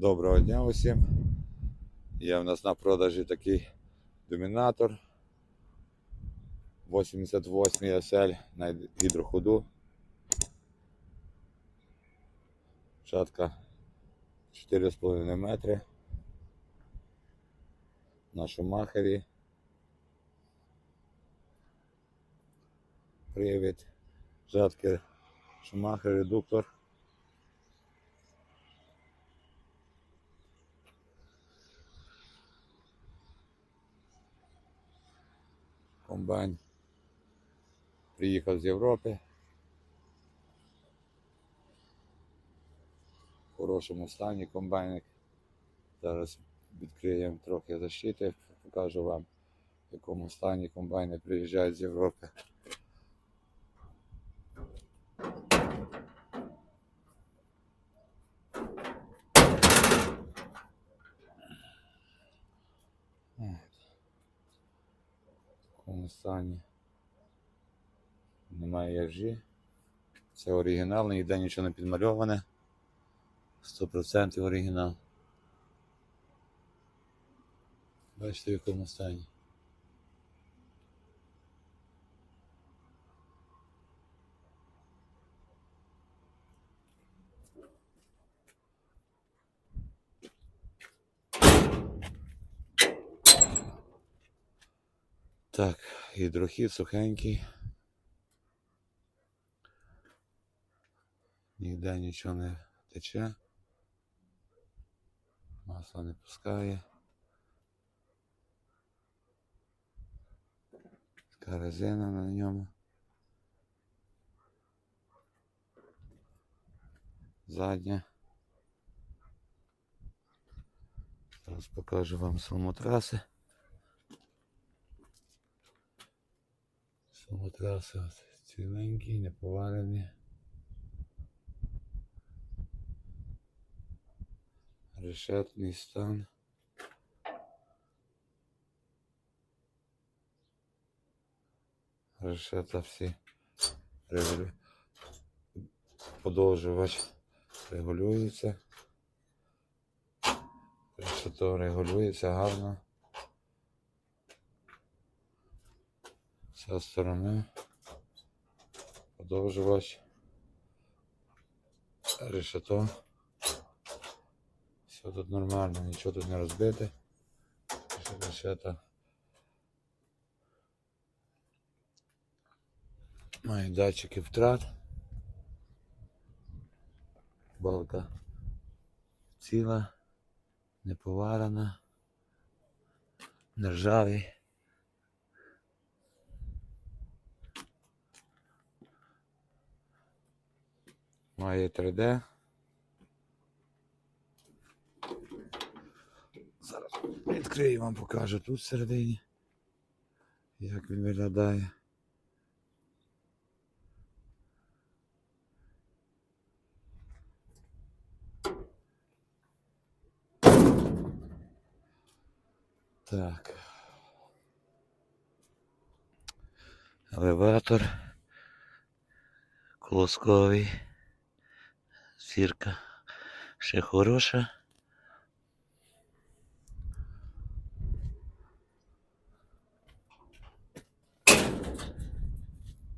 Доброго дня усім. Є в нас на продажі такий домінатор 88 SL на гідроходу. Шатка 4,5 метри. На шумахері. Привід. Жатки шумахер, редуктор. Комбайн приїхав з Європи. В хорошому стані комбайник. Зараз відкриємо трохи защити, покажу вам, в якому стані комбайни приїжджають з Європи. Стані. Немає ержі. Це оригінал, ніде нічого не підмальоване. 100% оригінал. Бачите, в якому стані. Так, гідрохід сухенький. Ніде нічого не тече. Масло не пускає. Така резина на ньому. Задня. Зараз покажу вам самотраси. Самотраси от ціленькі, не поварені. Решетний стан. Решета всі регулю... подовжувач регулюється. Решето регулюється гарно. З цієї сторони. Подовжувач. Решето. Все тут нормально, нічого тут не розбите. Решета. Має датчики втрат. Балка ціла, не поварена, Має 3D. Зараз відкрию вам покажу тут всередині, як він виглядає. Так. Елеватор. Колосковий. Сірка. Ще хороша.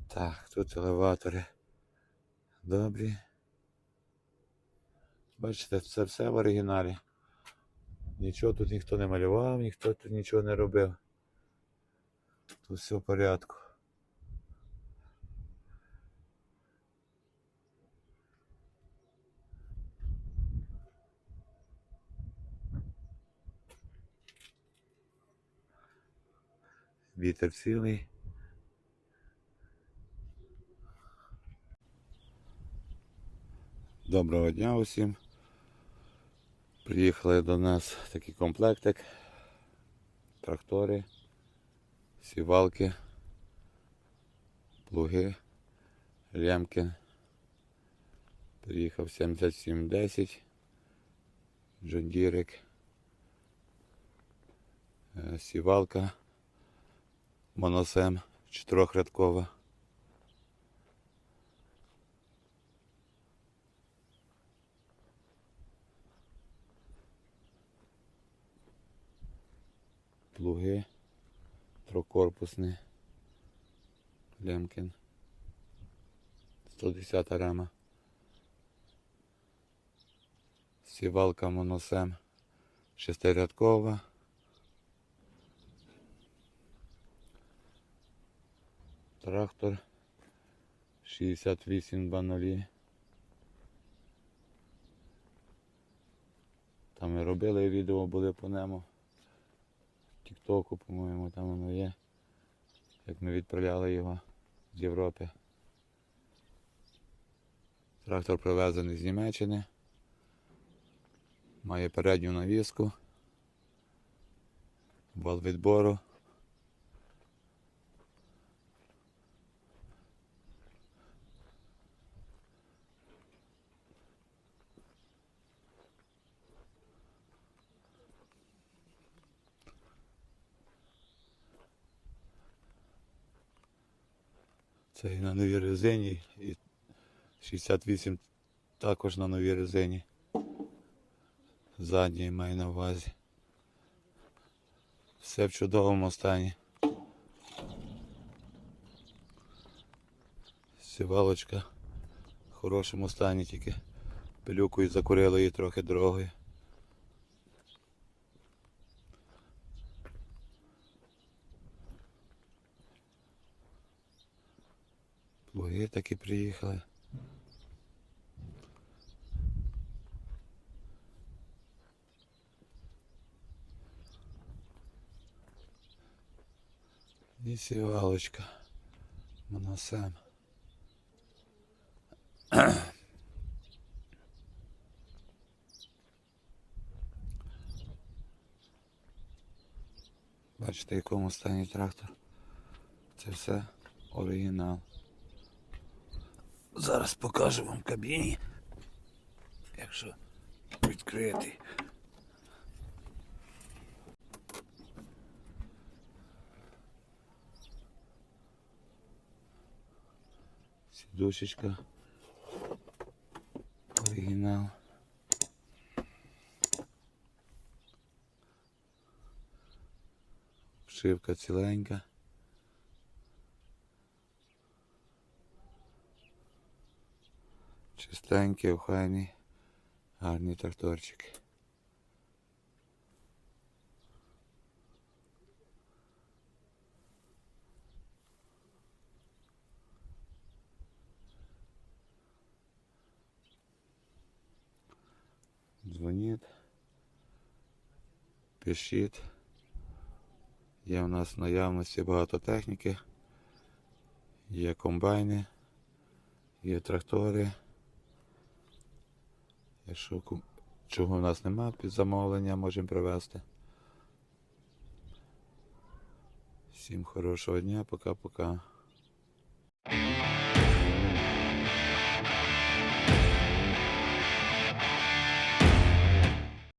Так, тут елеватори добрі. Бачите, це все в оригіналі. Нічого тут ніхто не малював, ніхто тут нічого не робив. Тут все в порядку. Вітер цілий. Доброго дня усім. Приїхали до нас такий комплектик. Трактори, сівалки, плуги, лямки. Приїхав 7710, Джондірик, е, сівалка, моносем чотирьохрядкова. Плуги трокорпусні Лемкін 110 рема. Сівалка моносем шестирядкова. Трактор 6800. Там ми робили відео, були по ньому. В Тіктоку, по-моєму, там воно є. Як ми відправляли його з Європи. Трактор привезений з Німеччини. Має передню навіску. Вал відбору. Це і на новій резині, і 68 також на новій резині. Задній маю на увазі. Все в чудовому стані. Сівалочка в хорошому стані, тільки пилюкою закурили її трохи дорогою. Плуги таки приїхали. І сівалочка. Моносем. Бачите, в якому стані трактор. Це все оригінал. Зараз покажу вам в кабіні. Якщо відкритий. Сідушечка. Оригінал. Вшивка ціленька. Чистенький, охайний, гарний тракторчик. Дзвоніть, пишіть. Є у нас в наявності багато техніки, є комбайни, є трактори. Якщо чого в нас немає під замовлення, можемо привезти. Всім хорошого дня, пока-пока.